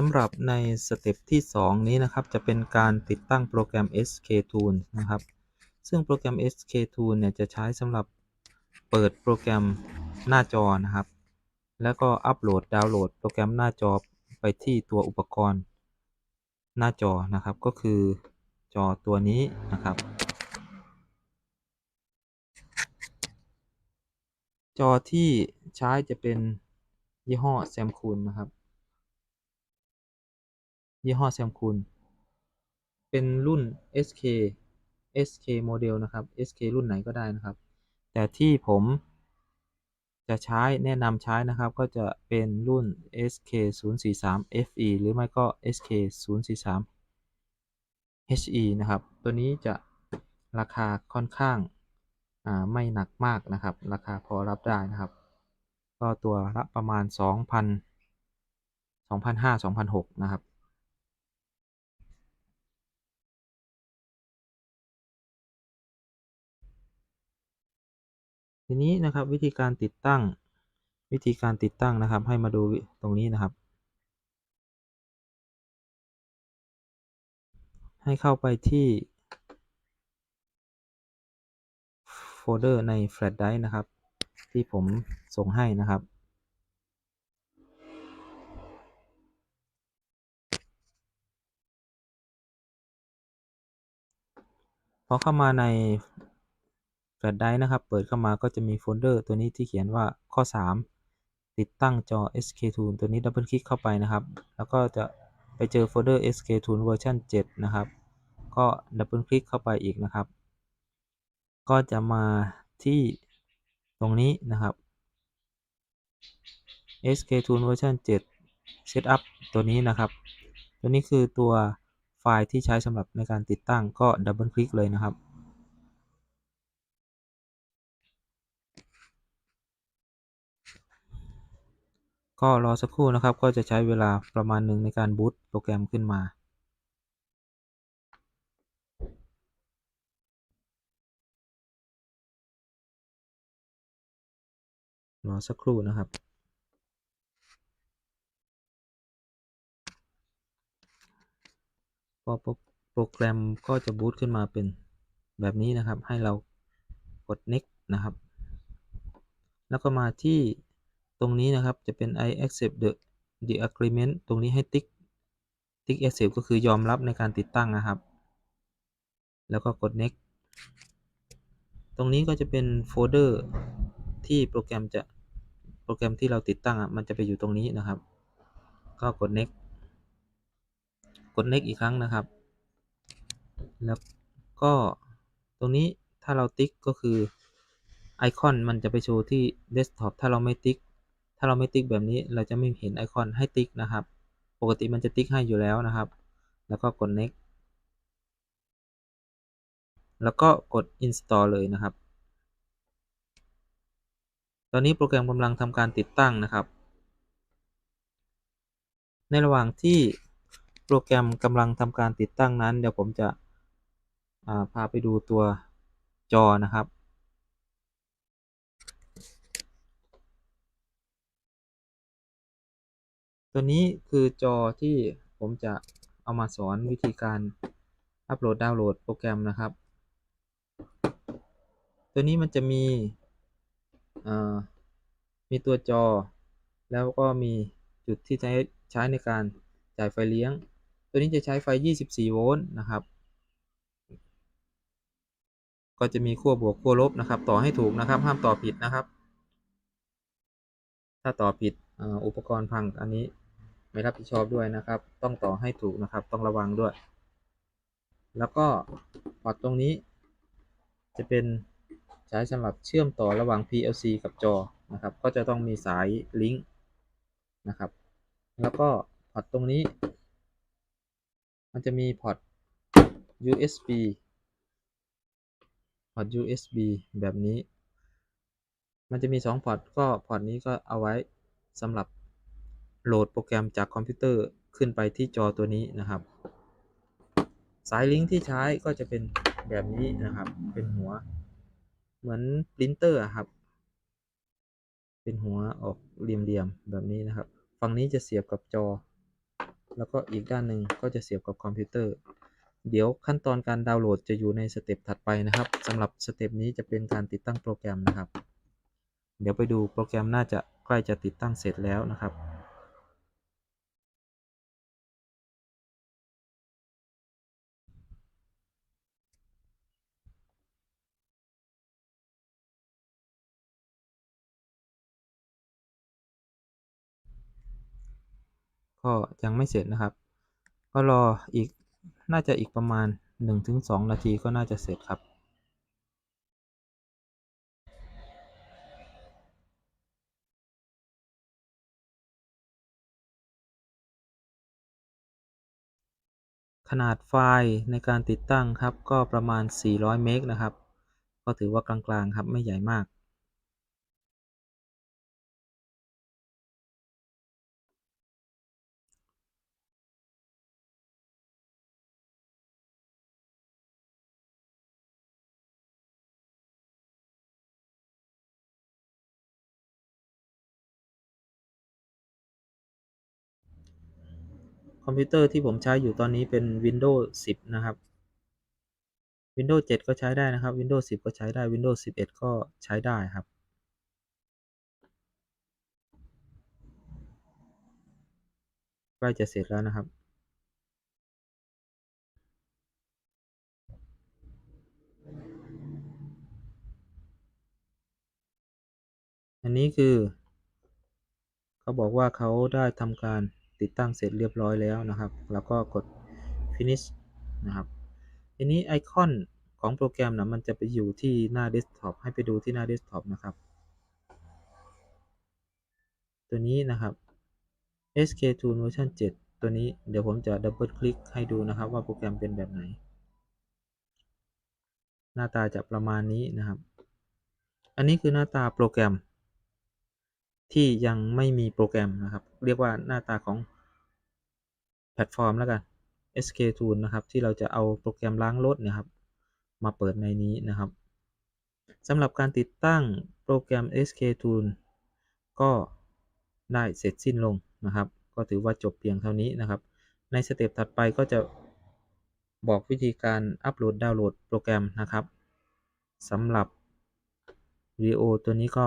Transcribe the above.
สำหรับในสเต็ปที่ 2 นี้นะครับ จะเป็นการติดตั้งโปรแกรม SK Tool นะครับ ซึ่งโปรแกรม SK Tool เนี่ยจะใช้สำหรับเปิดโปรแกรมหน้าจอนะครับ แล้วก็อัปโหลดดาวน์โหลดโปรแกรมหน้าจอไปที่ตัวอุปกรณ์หน้าจอนะครับ ก็คือจอตัวนี้นะครับ จอที่ใช้จะเป็นยี่ห้อแซมคูนนะครับ ยี่ห้อแซมคูนเป็นรุ่น SK SK โมเดลนะครับ SK รุ่นไหนก็ได้นะครับ แต่ที่ผมจะใช้แนะนำใช้นะครับก็จะเป็นรุ่น SK 0 4 3 FE หรือไม่ก็ SK 0 4 3 HE นะครับ ตัวนี้จะราคาค่อนข้างไม่หนักมากนะครับ ราคาพอรับได้นะครับ ก็ตัวละประมาณ 2,000 2,500 2,600 นะครับ ทีนี้นะครับวิธีการติดตั้ง วิธีการติดตั้งนะครับ ให้มาดูตรงนี้นะครับ ให้เข้าไปที่โฟลเดอร์ใน Flash Drive นะครับ ที่ผมส่งให้นะครับพอเข้ามาใน Flash Drive นะครับ เปิดเข้ามาก็จะมีโฟลเดอร์ตัวนี้ที่เขียนว่าข้อ 3 ติดตั้งจอ SK Tool ตัวนี้ดับเบิลคลิกเข้าไปนะครับ แล้วก็จะไปเจอโฟลเดอร์ SK Tool เวอร์ชัน7นะครับ ก็ดับเบิลคลิกเข้าไปอีกนะครับ ก็จะมาที่ตรงนี้นะครับ SK Tool เวอร์ชัน7 Setup ตัวนี้นะครับ ตัวนี้คือตัวไฟล์ที่ใช้สำหรับในการติดตั้งก็ดับเบิลคลิกเลยนะครับ ก็รอสักครู่นะครับ ก็จะใช้เวลาประมาณหนึ่งในการบูตโปรแกรมขึ้นมา รอสักครู่นะครับ พอโปรแกรมก็จะบูตขึ้นมาเป็นแบบนี้นะครับ ให้เรากด next นะครับ แล้วก็มาที่ ตรงนี้นะครับจะเป็น I accept the the agreement ตรงนี้ให้ติ๊กติ๊ก accept ก็คือยอมรับในการติดตั้งนะครับ แล้วก็กด next ตรงนี้ก็จะเป็นโฟลเดอร์ที่โปรแกรมจะโปรแกรมที่เราติดตั้งอะมันจะไปอยู่ตรงนี้นะครับ ก็กด next กด next อีกครั้งนะครับ แล้วก็ตรงนี้ถ้าเราติ๊กก็คือไอคอนมันจะไปโชว์ที่เดสก์ท็อปถ้าเราไม่ติ๊ก ถ้าเราไม่ติ๊กแบบนี้เราจะไม่เห็นไอคอนให้ติ๊กนะครับ ปกติมันจะติ๊กให้อยู่แล้วนะครับ แล้วก็กด next แล้วก็กด install เลยนะครับ ตอนนี้โปรแกรมกำลังทำการติดตั้งนะครับ ในระหว่างที่โปรแกรมกำลังทำการติดตั้งนั้น เดี๋ยวผมจะพาไปดูตัวจอนะครับ ตัวนี้คือจอที่ผมจะเอามาสอนวิธีการอัปโหลดดาวน์โหลดโปรแกรมนะครับ ตัวนี้มันจะมีมีตัวจอ แล้วก็มีจุดที่ใช้ใช้ในการจ่ายไฟเลี้ยง ตัวนี้จะใช้ไฟ 24 โวลต์นะครับ ก็จะมีขั้วบวกขั้วลบนะครับ ต่อให้ถูกนะครับ ห้ามต่อผิดนะครับ ถ้าต่อผิดอุปกรณ์พังอันนี้ ไม่รับผิดชอบด้วยนะครับ ต้องต่อให้ถูกนะครับ ต้องระวังด้วย แล้วก็พอร์ตตรงนี้ จะเป็นใช้สำหรับเชื่อมต่อระหว่าง PLC กับจอนะครับ ก็จะต้องมีสายลิงก์นะครับ แล้วก็พอร์ตตรงนี้ มันจะมีพอร์ต USB พอร์ต USB แบบนี้ มันจะมี 2 พอร์ต ก็พอร์ตนี้ก็เอาไว้สำหรับ โหลดโปรแกรมจากคอมพิวเตอร์ขึ้นไปที่จอตัวนี้นะครับ สายลิงก์ที่ใช้ก็จะเป็นแบบนี้นะครับ เป็นหัว เหมือนปรินเตอร์ครับ เป็นหัวออกเหลี่ยมๆแบบนี้นะครับ ฝั่งนี้จะเสียบกับจอ แล้วก็อีกด้านหนึ่งก็จะเสียบกับคอมพิวเตอร์ เดี๋ยวขั้นตอนการดาวน์โหลดจะอยู่ในสเต็ปถัดไปนะครับสำหรับสเต็ปนี้จะเป็นการติดตั้งโปรแกรมนะครับ เดี๋ยวไปดูโปรแกรมน่าจะใกล้จะติดตั้งเสร็จแล้วนะครับ ก็ยังไม่เสร็จนะครับ ก็รออีกน่าจะอีกประมาณ 1-2 นาทีก็น่าจะเสร็จครับ ขนาดไฟล์ในการติดตั้งครับก็ประมาณ 400 เมกนะครับ ก็ถือว่ากลางๆครับไม่ใหญ่มาก คอมพิวเตอร์ที่ผมใช้อยู่ตอนนี้เป็น Windows 10 นะครับ Windows 7 ก็ใช้ได้นะครับ Windows 10 ก็ใช้ได้ Windows 11 ก็ใช้ได้ครับ ใกล้จะเสร็จแล้วนะครับอันนี้คือ เขาบอกว่าเขาได้ทำการ ติดตั้งเสร็จเรียบร้อยแล้วนะครับ แล้วก็กด finish นะครับทีนี้ไอคอนของโปรแกรมนะมันจะไปอยู่ที่หน้าเดสก์ท็อปให้ไปดูที่หน้าเดสก์ท็อปนะครับ ตัวนี้นะครับ SK2 เวอร์ชัน7ตัวนี้เดี๋ยวผมจะดับเบิลคลิกให้ดูนะครับว่าโปรแกรมเป็นแบบไหน หน้าตาจะประมาณนี้นะครับ อันนี้คือหน้าตาโปรแกรม ที่ยังไม่มีโปรแกรมนะครับ เรียกว่าหน้าตาของแพลตฟอร์มแล้วกัน SK Tool นะครับ ที่เราจะเอาโปรแกรมล้างรถเนี่ยครับ มาเปิดในนี้นะครับสำหรับการติดตั้งโปรแกรม SK Tool ก็ได้เสร็จสิ้นลงนะครับ ก็ถือว่าจบเพียงเท่านี้นะครับ ในสเต็ปถัดไปก็จะบอกวิธีการอัปโหลดดาวน์โหลดโปรแกรมนะครับสำหรับวิดีโอตัวนี้ก็